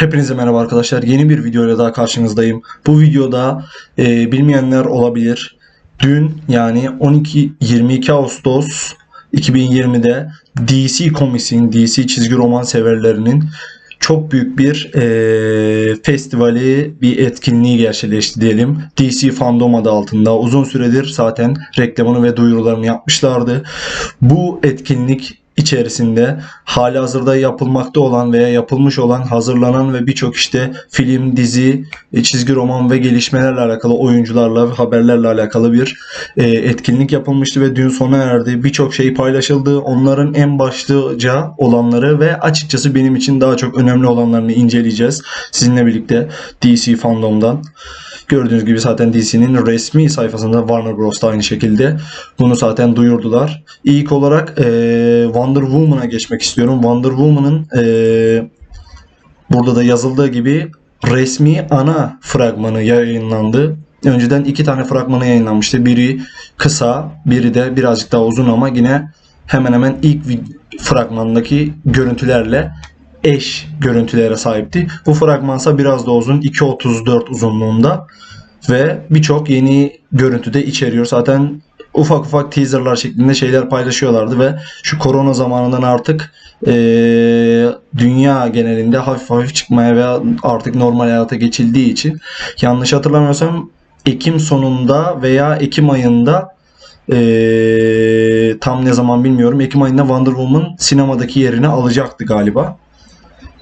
Hepinize merhaba arkadaşlar. Yeni bir videoyla daha karşınızdayım. Bu videoda e, bilmeyenler olabilir. Dün yani 12-22 Ağustos 2020'de DC Comics'in, DC çizgi roman severlerinin çok büyük bir e, festivali, bir etkinliği gerçekleşti diyelim. DC Fandom adı altında. Uzun süredir zaten reklamını ve duyurularını yapmışlardı. Bu etkinlik içerisinde hali hazırda yapılmakta olan veya yapılmış olan, hazırlanan ve birçok işte film, dizi, e, çizgi roman ve gelişmelerle alakalı oyuncularla, haberlerle alakalı bir e, etkinlik yapılmıştı ve dün sona erdi. Birçok şey paylaşıldı. Onların en başlıca olanları ve açıkçası benim için daha çok önemli olanlarını inceleyeceğiz. Sizinle birlikte DC Fandom'dan. Gördüğünüz gibi zaten DC'nin resmi sayfasında Warner Bros. da aynı şekilde bunu zaten duyurdular. İlk olarak eee, Wonder Woman'a geçmek istiyorum. Wonder Woman'ın eee, burada da yazıldığı gibi resmi ana fragmanı yayınlandı. Önceden iki tane fragmanı yayınlanmıştı. Biri kısa, biri de birazcık daha uzun ama yine hemen hemen ilk fragmandaki görüntülerle eş görüntülere sahipti. Bu fragmansa biraz da uzun 2.34 uzunluğunda ve birçok yeni görüntü de içeriyor. Zaten ufak ufak teaserlar şeklinde şeyler paylaşıyorlardı ve şu korona zamanından artık eee, dünya genelinde hafif hafif çıkmaya ve artık normal hayata geçildiği için yanlış hatırlamıyorsam Ekim sonunda veya Ekim ayında eee, tam ne zaman bilmiyorum. Ekim ayında Wonder Woman sinemadaki yerini alacaktı galiba.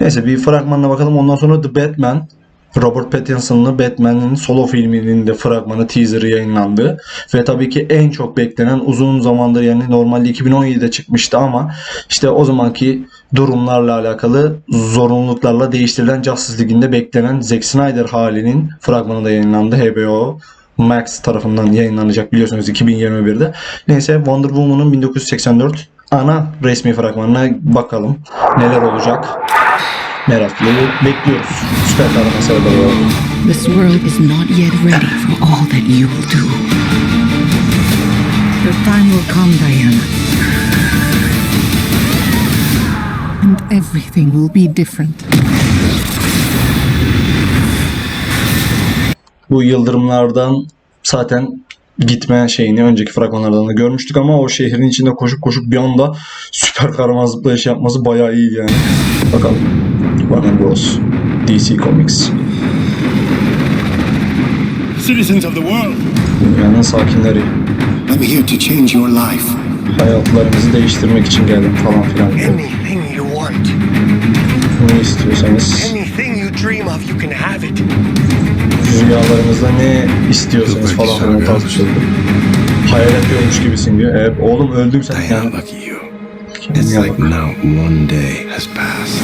Neyse bir fragmanına bakalım. Ondan sonra The Batman Robert Pattinson'lı Batman'in solo filminin de fragmanı teaserı yayınlandı. Ve tabii ki en çok beklenen uzun zamandır yani normalde 2017'de çıkmıştı ama işte o zamanki durumlarla alakalı zorunluluklarla değiştirilen Justice League'inde beklenen Zack Snyder halinin fragmanı da yayınlandı. HBO Max tarafından yayınlanacak biliyorsunuz 2021'de. Neyse Wonder Woman'ın 1984 ana resmi fragmanına bakalım neler olacak. Meraklı bekliyoruz. Süper kahraman severler olarak. This world is not yet ready for all that you will do. Your time will come, Diana. And everything will be different. Bu yıldırımlardan zaten gitme şeyini önceki fragmanlardan da görmüştük ama o şehrin içinde koşup koşup bir anda süper kahraman zıplayış yapması bayağı iyi yani. Bakalım. Bros. DC Comics. Citizens of the world, Dünyanın sakinleri. I'm here to change your life. Hayatlarımızı değiştirmek için geldim falan filan. Anything you want, Ne istiyorsanız anything you dream of, you can have it. rüyalarınızda ne istiyorsanız falan filan tartışıldı. Hayal ediyormuş gibisin diyor. Evet oğlum öldüm sen yani. It's like now one day has passed.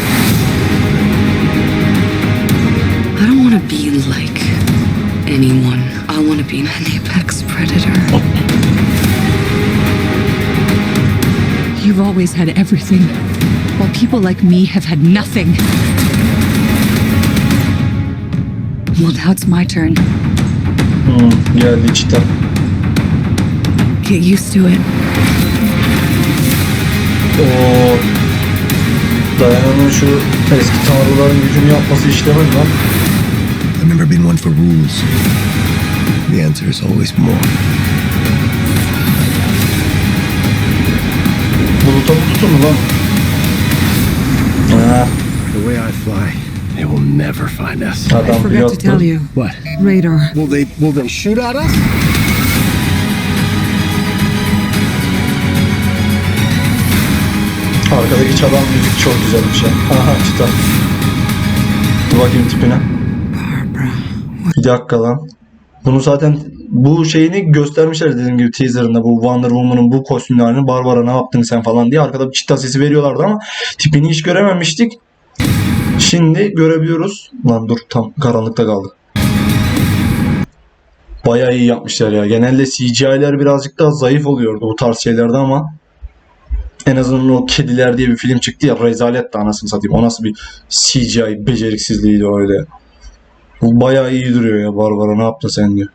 Want to be like anyone. I want to be an apex predator. You've always had everything, while people like me have had nothing. Well, now it's my turn. Hmm, geldi çita. Get used to it. O Dayana'nın şu eski tanrıların gücünü yapması işlemez lan. I've never been one for rules. The answer is always more. Buluta mı mu lan? Ha, The way I fly, they will never find us. adam Forgot to pilottı. tell you. What? Radar. Will they will they shoot at us? Arkadaki çalan müzik çok güzelmiş ya. Aha çita. Dur bakayım tipine. Bir dakika lan. Bunu zaten bu şeyini göstermişler dediğim gibi teaserında bu Wonder Woman'ın bu kostümlerini Barbara ne yaptın sen falan diye arkada bir çita sesi veriyorlardı ama tipini hiç görememiştik. Şimdi görebiliyoruz. Lan dur tam karanlıkta kaldı. Bayağı iyi yapmışlar ya. Genelde CGI'ler birazcık daha zayıf oluyordu bu tarz şeylerde ama en azından o Kediler diye bir film çıktı ya rezalet de anasını satayım. O nasıl bir CGI beceriksizliğiydi öyle. Bayağı iyi duruyor ya Barbara ne yaptın sen diyor.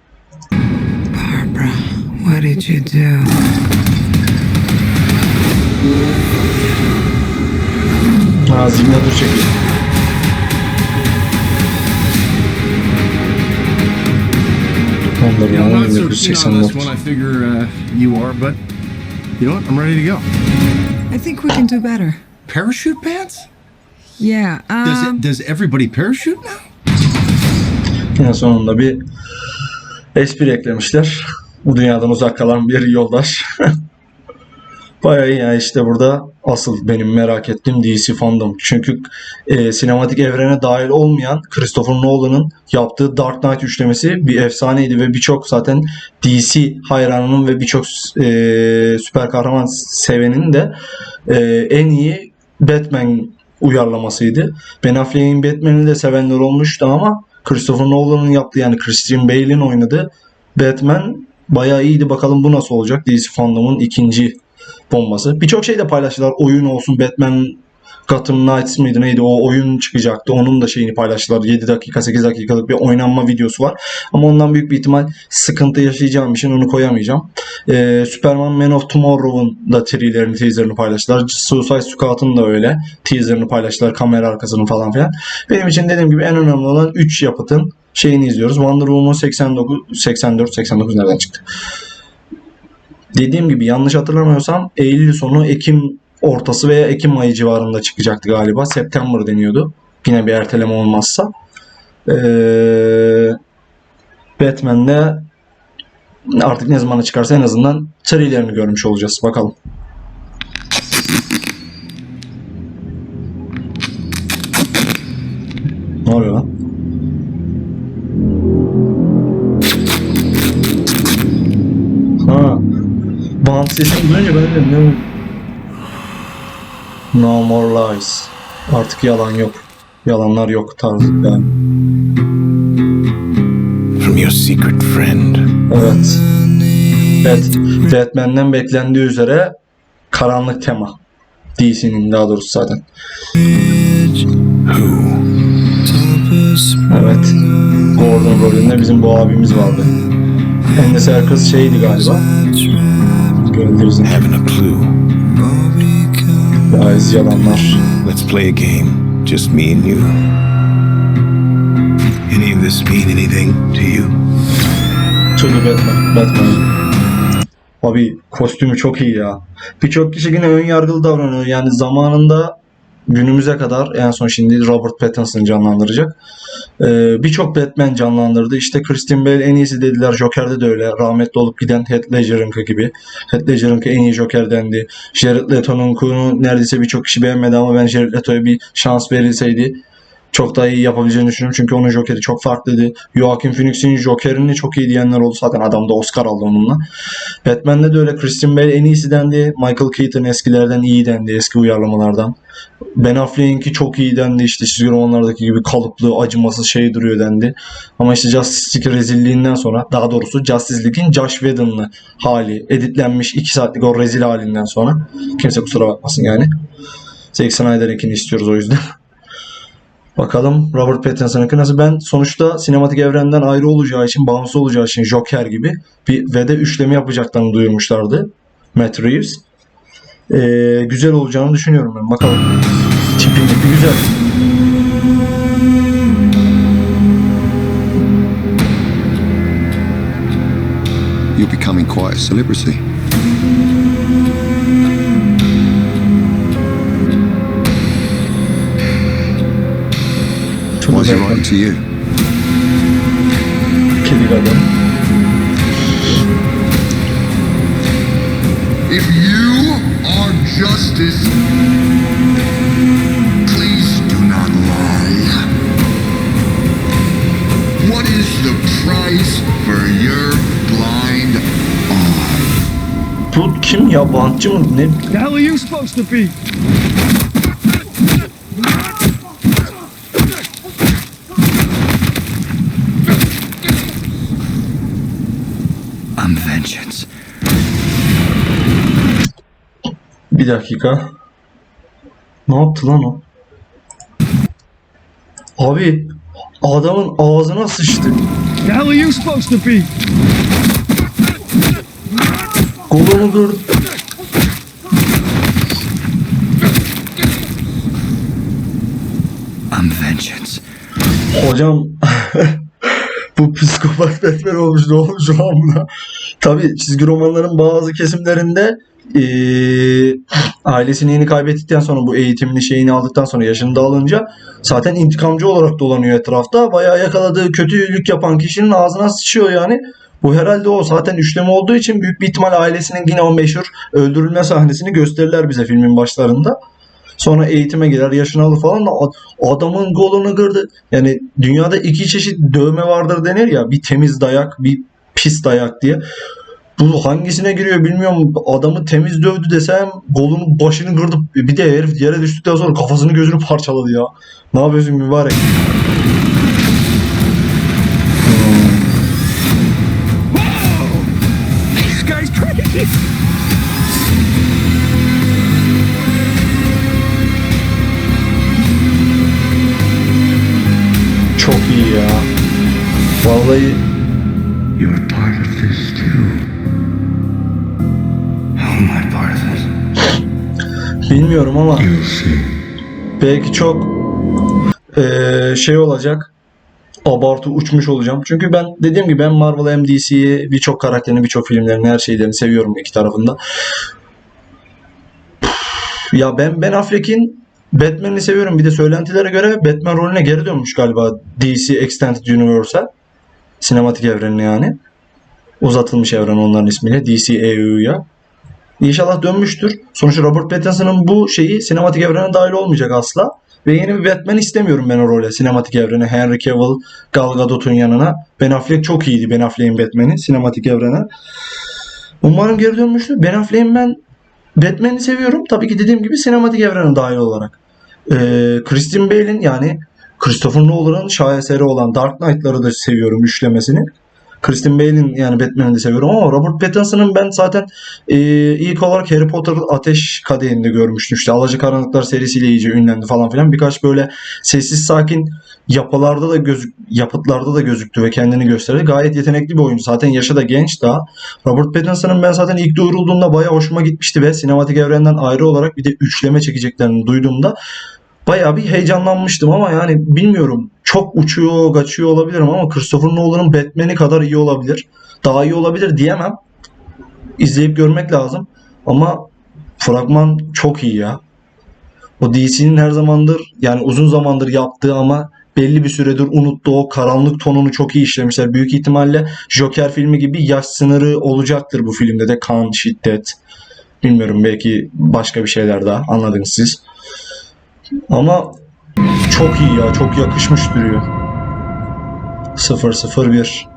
Barbara, what did you do? Ha signature çekiyor. you are but You know what? I'm ready to go. I think we can do better. Parachute pants? Yeah. Um, does, it, um, does everybody parachute now? En sonunda bir espri eklemişler. Bu dünyadan uzak kalan bir yoldaş. Bayağı iyi yani işte burada asıl benim merak ettiğim DC fandom. Çünkü e, sinematik evrene dahil olmayan Christopher Nolan'ın yaptığı Dark Knight üçlemesi bir efsaneydi ve birçok zaten DC hayranının ve birçok e, süper kahraman sevenin de e, en iyi Batman uyarlamasıydı. Ben Affleck'in Batman'i de sevenler olmuştu ama Christopher Nolan'ın yaptığı yani Christian Bale'in oynadığı Batman bayağı iyiydi. Bakalım bu nasıl olacak? DC fandom'un ikinci bombası. Birçok şey de paylaştılar. Oyun olsun Batman Gotham Knights mıydı neydi o oyun çıkacaktı. Onun da şeyini paylaştılar. 7 dakika 8 dakikalık bir oynanma videosu var. Ama ondan büyük bir ihtimal sıkıntı yaşayacağım için onu koyamayacağım. Ee, Superman Man of Tomorrow'un da trailerini, teaserini paylaştılar. Suicide Squad'ın da öyle. Teaserini paylaştılar. Kamera arkasını falan filan. Benim için dediğim gibi en önemli olan 3 yapıtın şeyini izliyoruz. Wonder Woman 89, 84, 89 nereden çıktı? Dediğim gibi yanlış hatırlamıyorsam Eylül sonu Ekim ortası veya Ekim ayı civarında çıkacaktı galiba. September deniyordu. Yine bir erteleme olmazsa. Ee, Batman'de artık ne zamana çıkarsa en azından trailerini görmüş olacağız. Bakalım. Ne oluyor lan? Ha. Bant sesini duyunca ben dedim ne No more lies. Artık yalan yok. Yalanlar yok tarzı yani. From your secret friend. Evet. Evet. Batman'den beklendiği üzere karanlık tema. DC'nin daha doğrusu zaten. Evet. Gordon rolünde bizim bu abimiz vardı. Andy Serkis şeydi galiba. Gördüğünüz Having a clue. Baiz yalanlar. Let's play a game. Just me and you. Any of this mean anything to you? To the Batman. Batman. Abi kostümü çok iyi ya. Birçok kişi yine ön yargılı davranıyor. Yani zamanında günümüze kadar en son şimdi Robert Pattinson canlandıracak. Ee, Birçok Batman canlandırdı. İşte Christian Bale en iyisi dediler. Joker'de de öyle. Rahmetli olup giden Heath Ledger'ınki gibi. Heath Ledger'ınki en iyi Joker dendi. Jared Leto'nunkunu neredeyse birçok kişi beğenmedi ama ben Jared Leto'ya bir şans verilseydi çok daha iyi yapabileceğini düşünüyorum. Çünkü onun Joker'i çok farklıydı. Joaquin Phoenix'in Joker'ini çok iyi diyenler oldu. Zaten adam da Oscar aldı onunla. Batman'de de öyle Christian Bale en iyisi dendi. Michael Keaton eskilerden iyi dendi. Eski uyarlamalardan. Ben Affleck'inki çok iyi dendi. İşte çizgi romanlardaki gibi kalıplı, acımasız şey duruyor dendi. Ama işte Justice League rezilliğinden sonra daha doğrusu Justice League'in Josh Whedon'lı hali editlenmiş 2 saatlik o rezil halinden sonra kimse kusura bakmasın yani. Zack Snyder'inkini istiyoruz o yüzden. Bakalım Robert Pattinson'ınki nasıl? Ben sonuçta sinematik evrenden ayrı olacağı için, bağımsız olacağı için Joker gibi bir ve de yapacaklarını duyurmuşlardı. Matt Reeves. Ee, güzel olacağını düşünüyorum ben. Bakalım. Tipi tipi güzel. You're becoming quite a celebrity. Çok Why is he güzel. writing to you? Kedi adam. If you are justice, please do not lie. What is the price for your blind eye? Bu kim yabancı mı? Ne? The hell are you supposed to be? Vengeance. Bir dakika. Ne yaptı lan o? Abi adamın ağzına sıçtı. The hell are you supposed to be? Kolunu kırdı. I'm vengeance. Hocam bu psikopat Batman olmuş ne olmuş lan buna. Tabii çizgi romanların bazı kesimlerinde eee, ailesini yeni kaybettikten sonra bu eğitimini şeyini aldıktan sonra yaşını da alınca zaten intikamcı olarak dolanıyor etrafta. Bayağı yakaladığı kötülük yapan kişinin ağzına sıçıyor yani. Bu herhalde o zaten üçleme olduğu için büyük bir ihtimal ailesinin yine o meşhur öldürülme sahnesini gösterirler bize filmin başlarında. Sonra eğitime girer, yaşını alır falan da ad- adamın golunu kırdı. Yani dünyada iki çeşit dövme vardır denir ya. Bir temiz dayak, bir pis dayak diye. Bu hangisine giriyor bilmiyorum. Adamı temiz dövdü desem golünün başını kırdı. Bir de herif yere düştükten sonra kafasını gözünü parçaladı ya. Ne yapıyorsun mübarek? Çok iyi ya. Vallahi You're part of this too. How am I part of this? bilmiyorum ama belki çok eee, şey olacak. Abartı uçmuş olacağım. Çünkü ben dediğim gibi ben Marvel MDC'yi birçok karakterini, birçok filmlerini, her şeylerini seviyorum iki tarafında. Ya ben Ben Affleck'in Batman'ini seviyorum. Bir de söylentilere göre Batman rolüne geri dönmüş galiba DC Extended Universe'a. Sinematik evrenine yani. Uzatılmış evren onların ismiyle. DCEU'ya. İnşallah dönmüştür. Sonuçta Robert Pattinson'ın bu şeyi sinematik evrene dahil olmayacak asla. Ve yeni bir Batman istemiyorum ben o role. Sinematik evrene. Henry Cavill, Gal Gadot'un yanına. Ben Affleck çok iyiydi Ben Affleck'in Batman'i sinematik evrene. Umarım geri dönmüştür. Ben Affleck'in ben Batman'i seviyorum. Tabii ki dediğim gibi sinematik evrene dahil olarak. Ee, Christian Bale'in yani Christopher Nolan'ın şaheseri olan Dark Knight'ları da seviyorum üçlemesini. Christian Bale'in yani Batman'i de seviyorum ama Robert Pattinson'ın ben zaten e, ilk olarak Harry Potter Ateş Kadehi'nde görmüştüm. İşte Alacakaranlıklar serisiyle iyice ünlendi falan filan. Birkaç böyle sessiz sakin yapılarda da gözük yapıtlarda da gözüktü ve kendini gösterdi. Gayet yetenekli bir oyuncu. Zaten yaşı da genç daha. Robert Pattinson'ın ben zaten ilk duyurulduğunda bayağı hoşuma gitmişti ve sinematik evrenden ayrı olarak bir de üçleme çekeceklerini duyduğumda bayağı bir heyecanlanmıştım ama yani bilmiyorum. Çok uçuyor, kaçıyor olabilirim ama Christopher Nolan'ın Batman'i kadar iyi olabilir. Daha iyi olabilir diyemem. İzleyip görmek lazım. Ama fragman çok iyi ya. O DC'nin her zamandır yani uzun zamandır yaptığı ama belli bir süredir unuttuğu o karanlık tonunu çok iyi işlemişler. Büyük ihtimalle Joker filmi gibi yaş sınırı olacaktır bu filmde de kan, şiddet. Bilmiyorum belki başka bir şeyler daha anladınız siz. Ama çok iyi ya. Çok yakışmış duruyor. 001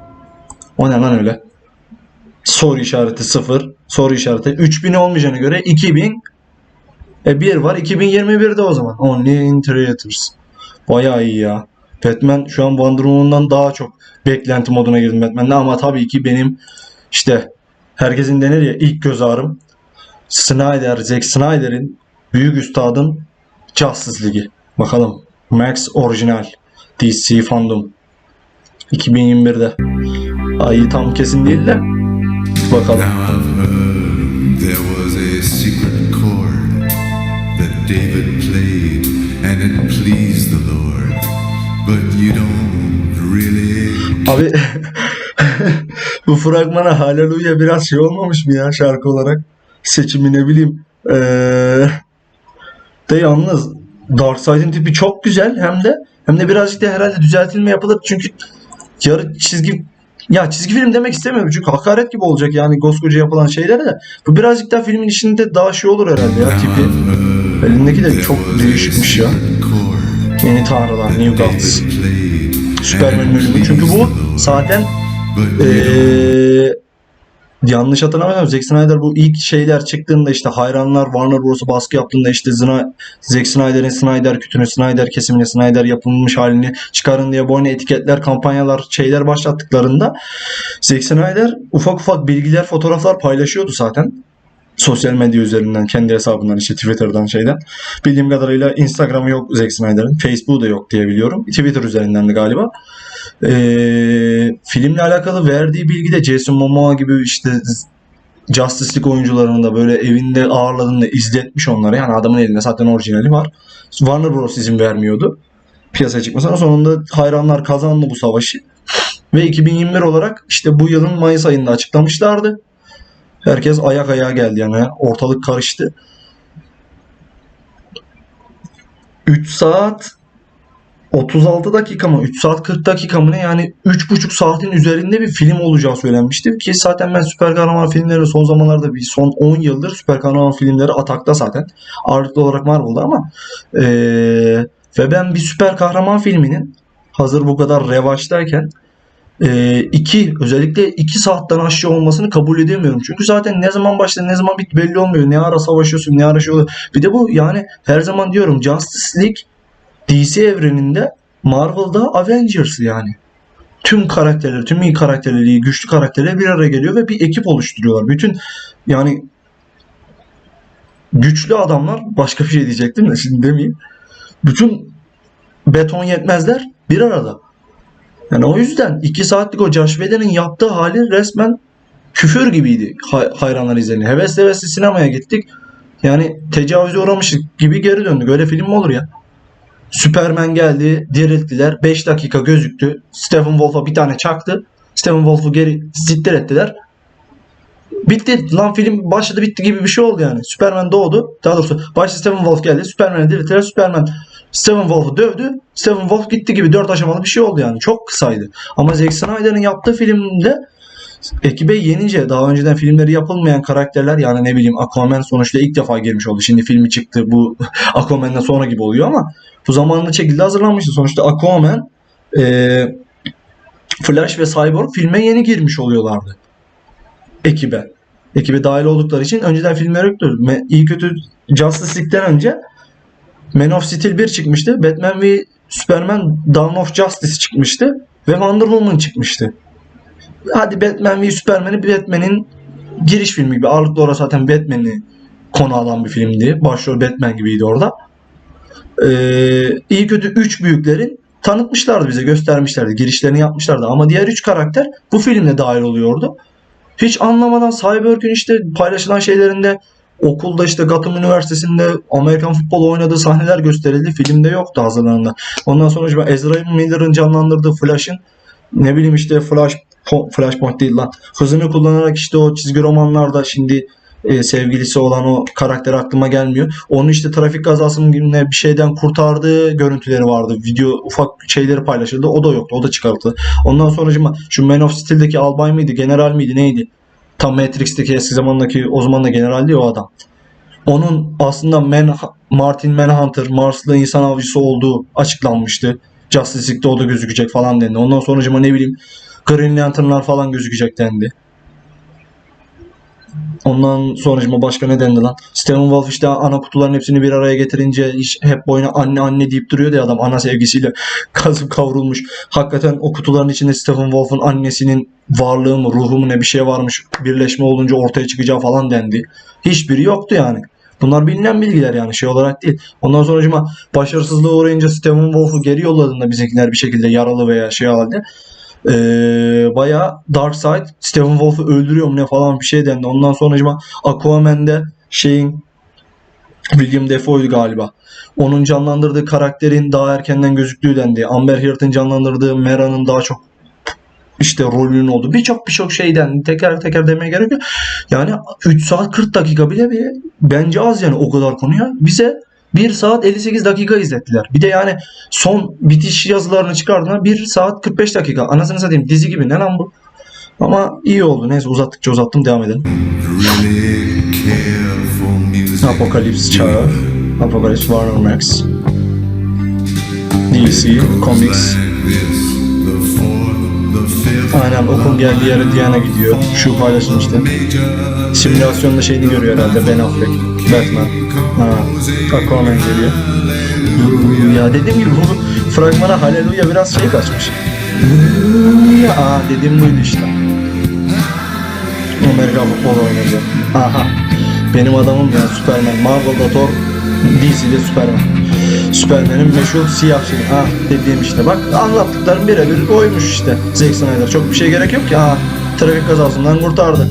O ne lan öyle? Soru işareti 0. Soru işareti 3000 olmayacağına göre 2000 e 1 var. 2021'de o zaman. Only in theaters. Bayağı iyi ya. Batman şu an Wonder Woman'dan daha çok beklenti moduna girdim Batman'de ama tabii ki benim işte herkesin denir ya ilk göz ağrım Snyder, Zack Snyder'in büyük üstadın Justice Ligi. Bakalım. Max orijinal. DC Fandom. 2021'de. Ay tam kesin değil de. Bakalım. Now I've heard there was a secret chord that David played and it pleased the Lord. But you don't really Abi bu fragmana Hallelujah biraz şey olmamış mı ya şarkı olarak? Seçimi ne bileyim. Ee, de yalnız Darkseid'in tipi çok güzel hem de hem de birazcık da herhalde düzeltilme yapılır çünkü yarı çizgi ya çizgi film demek istemiyorum çünkü hakaret gibi olacak yani koskoca yapılan şeylere de bu birazcık daha filmin içinde daha şey olur herhalde ya tipi. Elindeki de çok değişikmiş ya. Yeni tanrılar, New Gods. Superman'in ölümü. Çünkü bu zaten Ee, yanlış hatırlamıyorum. Zack Snyder bu ilk şeyler çıktığında işte hayranlar Warner Bros'a baskı yaptığında işte Zna- Zack Snyder'in Snyder kütünü, Snyder kesimini, Snyder yapılmış halini çıkarın diye boyuna etiketler, kampanyalar, şeyler başlattıklarında Zack Snyder ufak ufak bilgiler, fotoğraflar paylaşıyordu zaten. Sosyal medya üzerinden, kendi hesabından işte Twitter'dan şeyden. Bildiğim kadarıyla Instagram'ı yok Zack Snyder'ın. Facebook'u da yok diye biliyorum. Twitter üzerinden de galiba. Ee, filmle alakalı verdiği bilgi de Jason Momoa gibi işte Justice League oyuncularını da böyle evinde ağırladığında izletmiş onları. Yani adamın elinde zaten orijinali var. Warner Bros izin vermiyordu piyasaya çıkmasına. Sonunda hayranlar kazandı bu savaşı. Ve 2021 olarak işte bu yılın Mayıs ayında açıklamışlardı. Herkes ayak ayağa geldi yani ortalık karıştı. 3 saat 36 dakika mı 3 saat 40 dakika mı ne yani 3,5 saatin üzerinde bir film olacağı söylenmişti ki zaten ben süper kahraman filmleri son zamanlarda bir son 10 yıldır süper kahraman filmleri atakta zaten ağırlıklı olarak Marvel'da ama eee, ve ben bir süper kahraman filminin hazır bu kadar revaçtayken eee, iki özellikle 2 saatten aşağı olmasını kabul edemiyorum. Çünkü zaten ne zaman başladı ne zaman bitti belli olmuyor. Ne ara savaşıyorsun ne ara şey oluyor. Bir de bu yani her zaman diyorum Justice League DC evreninde Marvel'da Avengers yani. Tüm karakterler, tüm iyi karakterleri, iyi güçlü karakterler bir araya geliyor ve bir ekip oluşturuyorlar. Bütün yani güçlü adamlar başka bir şey diyecektim de şimdi demeyeyim. Bütün beton yetmezler bir arada. Yani o yüzden 2 saatlik o Josh Whedon'ın yaptığı hali resmen küfür gibiydi hay- hayranlar izlediğinde. Hevesle hevesle sinemaya gittik. Yani tecavüze uğramıştık gibi geri döndük. Öyle film mi olur ya? Superman geldi, dirilttiler. 5 dakika gözüktü. Stephen Wolf'a bir tane çaktı. Stephen Wolf'u geri zittir ettiler. Bitti. Lan film başladı bitti gibi bir şey oldu yani. Superman doğdu. Daha doğrusu başta Stephen Wolf geldi. Superman'i dirilttiler. Superman Stephen Wolf'u dövdü. Stephen Wolf gitti gibi 4 aşamalı bir şey oldu yani. Çok kısaydı. Ama Zack Snyder'ın yaptığı filmde ekibe yenince daha önceden filmleri yapılmayan karakterler yani ne bileyim Aquaman sonuçta ilk defa girmiş oldu. Şimdi filmi çıktı bu Aquaman'dan sonra gibi oluyor ama bu zamanlı şekilde hazırlanmıştı. Sonuçta Aquaman, e, Flash ve Cyborg filme yeni girmiş oluyorlardı. Ekibe. Ekibe dahil oldukları için önceden filmler yoktu. İyi kötü Justice League'den önce Man of Steel 1 çıkmıştı. Batman ve Superman Dawn of Justice çıkmıştı. Ve Wonder Woman çıkmıştı. Hadi Batman ve Superman'i Batman'in giriş filmi gibi. Ağırlıklı olarak zaten Batman'i konu alan bir filmdi. Başrol Batman gibiydi orada. Ee, iyi kötü 3 büyüklerin tanıtmışlardı bize göstermişlerdi. Girişlerini yapmışlardı. Ama diğer 3 karakter bu filmde dahil oluyordu. Hiç anlamadan Cyborg'un işte paylaşılan şeylerinde okulda işte Gotham Üniversitesi'nde Amerikan futbolu oynadığı sahneler gösterildi. Filmde yoktu hazırlanında. Ondan sonra işte Ezra Miller'ın canlandırdığı Flash'ın ne bileyim işte Flash Flashpoint değil lan. Hızını kullanarak işte o çizgi romanlarda şimdi e, sevgilisi olan o karakter aklıma gelmiyor. Onun işte trafik kazasının gibi ne bir şeyden kurtardığı görüntüleri vardı. Video ufak şeyleri paylaşıldı. O da yoktu. O da çıkartıldı. Ondan sonra şu Man of Steel'deki albay mıydı? General miydi? Neydi? Tam Matrix'teki eski zamandaki o zaman da general değil o adam. Onun aslında Man, Martin Manhunter, Marslı insan avcısı olduğu açıklanmıştı. Justice League'de o da gözükecek falan dendi. Ondan sonra ne bileyim Green Lantern'lar falan gözükecek dendi. Ondan sonra başka ne dendi lan? Stephen Wolf işte ana kutuların hepsini bir araya getirince iş- hep boyuna anne anne deyip duruyordu ya adam ana sevgisiyle kazıp kavrulmuş. Hakikaten o kutuların içinde Stephen Wolf'un annesinin varlığı mı ruhu mu ne bir şey varmış. Birleşme olunca ortaya çıkacağı falan dendi. Hiçbiri yoktu yani. Bunlar bilinen bilgiler yani şey olarak değil. Ondan sonra başarısızlığa uğrayınca Stephen Wolf'u geri yolladığında bizimkiler bir şekilde yaralı veya şey halde ee, bayağı Darkseid Stephen Wolf'u öldürüyor mu ne falan bir şey dendi. Ondan sonra Aquaman'de şeyin William Defoe'ydu galiba. Onun canlandırdığı karakterin daha erkenden gözüktüğü dendi. Amber Heard'ın canlandırdığı Mera'nın daha çok işte rolünün olduğu birçok birçok şeyden teker teker demeye gerek yok. Yani 3 saat 40 dakika bile bir bence az yani o kadar konuya. Bize 1 saat 58 dakika izlettiler. Bir de yani son bitiş yazılarını çıkardığında 1 saat 45 dakika. Anasını satayım dizi gibi ne lan bu? Ama iyi oldu. Neyse uzattıkça uzattım devam edelim. Apokalips çağı. Apokalips Warner Max. DC, Comics. Aynen okul geldiği yere Diana gidiyor. Şu paylaşım işte. Simülasyonda şeyini görüyor herhalde Ben Affleck. Batman. Ha, Aquaman geliyor. Ya dediğim gibi bu fragmana Hallelujah biraz şey kaçmış. Ya aa dediğim buydu işte. Amerikan futbol oynadı. Aha. Benim adamım ya Superman. Marvel'da Thor, DC'de Superman. Superman'in meşhur siyah şeyi. Ah dediğim işte. Bak anlattıklarım birebir oymuş işte. Zack Snyder. Çok bir şey gerek yok ki. Aha trafik kazasından kurtardı.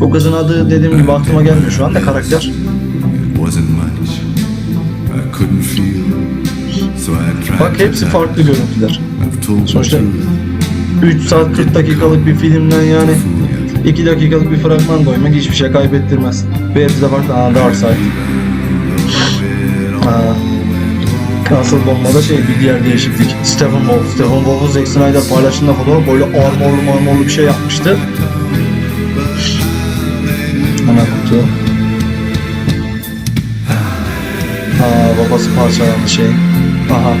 Bu kızın adı dediğim gibi aklıma gelmiyor şu anda karakter. Wasn't much. I couldn't feel. So I tried Bak hepsi farklı görüntüler. Sonuçta truth. 3 saat 40 dakikalık bir filmden yani 2 dakikalık bir fragman koymak hiçbir şey kaybettirmez. Ve hepsi de farklı. Aa, Dark Side. Aa, Asıl bombada şey bir diğer değişiklik. Stephen Wolf. Stephen Wolf'u Zack Snyder paylaştığında fotoğraf böyle armorlu marmorlu bir şey yapmıştı. Hemen kutu. Aa babası parçalandı şey. Aha.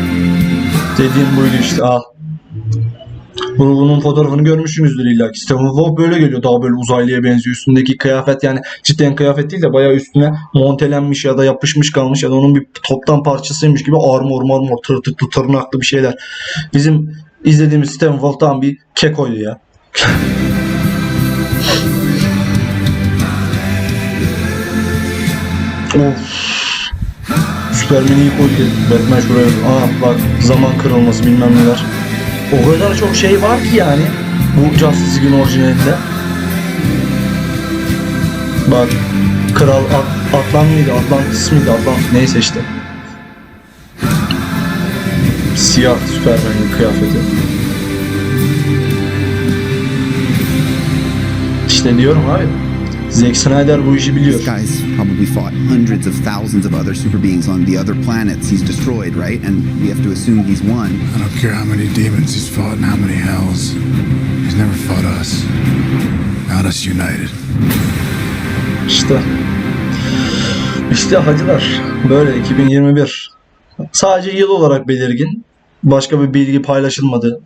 Dediğim buydu işte al. Bunu, bunun fotoğrafını görmüşsünüzdür illa ki. Stephen Wolf böyle geliyor. Daha böyle uzaylıya benziyor. Üstündeki kıyafet yani cidden kıyafet değil de bayağı üstüne montelenmiş ya da yapışmış kalmış ya da onun bir toptan parçasıymış gibi armor marmor tırtıklı tırnaklı bir şeyler. Bizim izlediğimiz Stephen Wolf tam bir kekoydu ya. of. Superman'i iyi koydu. Batman şuraya. Aa bak zaman kırılması bilmem neler. O kadar çok şey var ki yani bu Justice League'in orijinalinde. Bak Kral At Atlan mıydı? Atlantis miydi? Atlant neyse işte. Siyah Superman'in kıyafeti. İşte diyorum abi. Zack Snyder bu işi biliyor. This guy's probably fought hundreds of thousands of other super beings on the other planets he's destroyed, right? And we have to assume he's won. I don't care how many demons he's fought and how many hells. He's never fought us. Not us united. İşte. İşte hacılar. Böyle 2021. Sadece yıl olarak belirgin. Başka bir bilgi paylaşılmadı.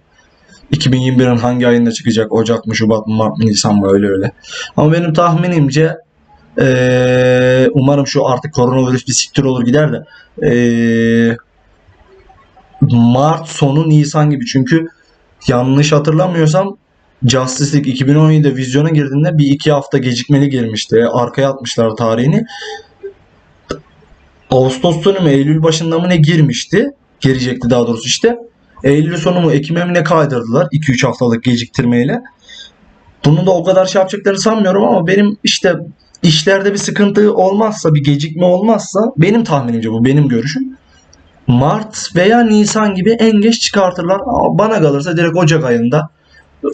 2021'in hangi ayında çıkacak? Ocak mı, Şubat mı, Mart mı, Nisan mı öyle öyle. Ama benim tahminimce eee, umarım şu artık koronavirüs bir siktir olur gider de eee, Mart sonu Nisan gibi. Çünkü yanlış hatırlamıyorsam Justice League 2017'de vizyona girdiğinde bir iki hafta gecikmeli girmişti. Arkaya atmışlar tarihini. Ağustos sonu mu Eylül başında mı ne girmişti? Girecekti daha doğrusu işte. Eylül sonu mu Ekim'e mi ne kaydırdılar 2-3 haftalık geciktirmeyle. Bunu da o kadar şey yapacaklarını sanmıyorum ama benim işte işlerde bir sıkıntı olmazsa bir gecikme olmazsa benim tahminimce bu benim görüşüm. Mart veya Nisan gibi en geç çıkartırlar. Bana kalırsa direkt Ocak ayında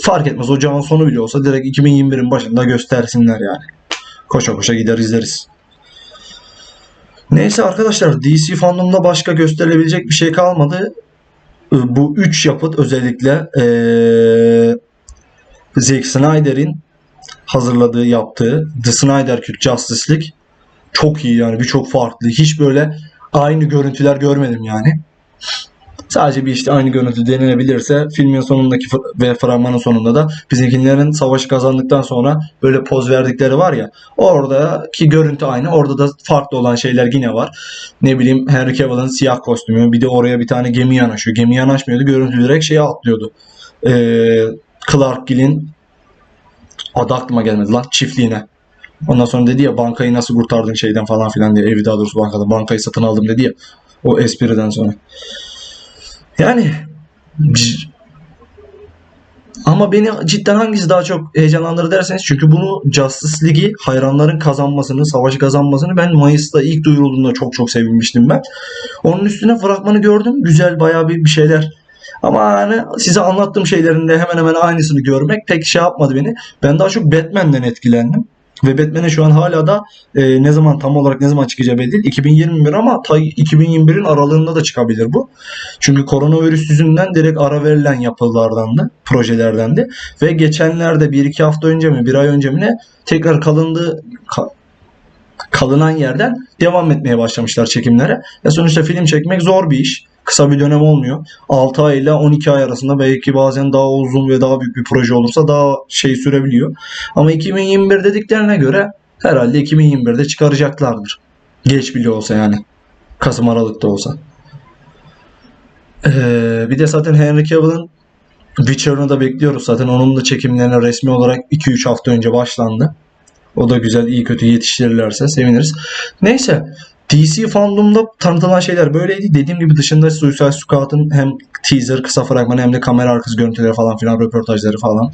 fark etmez ocağın sonu bile olsa direkt 2021'in başında göstersinler yani. Koşa koşa gider izleriz. Neyse arkadaşlar DC fandomda başka gösterilebilecek bir şey kalmadı. Ee, Bu üç yapıt özellikle ee, Zack Snyder'in hazırladığı yaptığı The Snyder Cut Justice League çok iyi yani birçok farklı. Hiç böyle aynı görüntüler görmedim yani. Sadece bir işte aynı görüntü denilebilirse filmin sonundaki ve fragmanın sonunda da bizimkilerin savaşı kazandıktan sonra böyle poz verdikleri var ya oradaki görüntü aynı. Orada da farklı olan şeyler yine var. Ne bileyim Henry Cavill'ın siyah kostümü bir de oraya bir tane gemi yanaşıyor. Gemi yanaşmıyordu. Görüntü direkt şeye atlıyordu. Ee, Clark Gill'in adı aklıma gelmedi lan çiftliğine. Ondan sonra dedi ya bankayı nasıl kurtardın şeyden falan filan diye. Evi daha doğrusu bankada. Bankayı satın aldım dedi ya. O espriden sonra. Yani c- ama beni cidden hangisi daha çok heyecanlandırır derseniz çünkü bunu Justice League'i hayranların kazanmasını, savaşı kazanmasını ben Mayıs'ta ilk duyurulduğunda çok çok sevinmiştim ben. Onun üstüne fragmanı gördüm. Güzel bayağı bir, bir şeyler. Ama hani size anlattığım şeylerin de hemen hemen aynısını görmek pek şey yapmadı beni. Ben daha çok Batman'den etkilendim. Ve Batman'e şu an hala da e, ne zaman tam olarak ne zaman çıkacağı belli değil. 2021 ama ta 2021'in aralığında da çıkabilir bu. Çünkü koronavirüs yüzünden direkt ara verilen yapılardandı, projelerdendi. Ve geçenlerde bir iki hafta önce mi, bir ay önce mi ne tekrar kalındı, ka- kalınan yerden devam etmeye başlamışlar çekimlere. Ya sonuçta film çekmek zor bir iş. Kısa bir dönem olmuyor. 6 ay ile 12 ay arasında belki bazen daha uzun ve daha büyük bir proje olursa daha şey sürebiliyor. Ama 2021 dediklerine göre herhalde 2021'de çıkaracaklardır. Geç bile olsa yani. Kasım Aralık'ta olsa. Ee, bir de zaten Henry Cavill'ın Witcher'ını da bekliyoruz. Zaten onun da çekimlerine resmi olarak 2-3 hafta önce başlandı. O da güzel iyi kötü yetiştirirlerse seviniriz. Neyse DC fandomda tanıtılan şeyler böyleydi. Dediğim gibi dışında Suicide Squad'ın hem teaser, kısa fragmanı hem de kamera arkası görüntüleri falan filan, röportajları falan.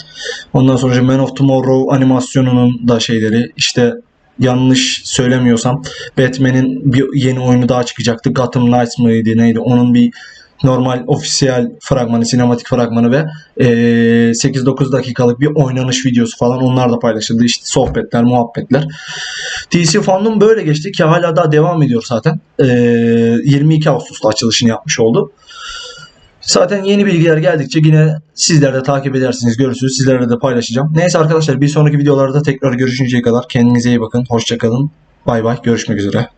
Ondan sonra Man of Tomorrow animasyonunun da şeyleri işte yanlış söylemiyorsam Batman'in bir yeni oyunu daha çıkacaktı. Gotham Knights mıydı neydi? Onun bir normal ofisiyel fragmanı, sinematik fragmanı ve e, 8-9 dakikalık bir oynanış videosu falan onlar da paylaşıldı. İşte sohbetler, muhabbetler. DC Fandom böyle geçti ki hala daha devam ediyor zaten. E, 22 Ağustos'ta açılışını yapmış oldu. Zaten yeni bilgiler geldikçe yine sizler de takip edersiniz, görürsünüz. Sizlerle de paylaşacağım. Neyse arkadaşlar bir sonraki videolarda tekrar görüşünceye kadar kendinize iyi bakın. Hoşçakalın. Bay bay. Görüşmek üzere.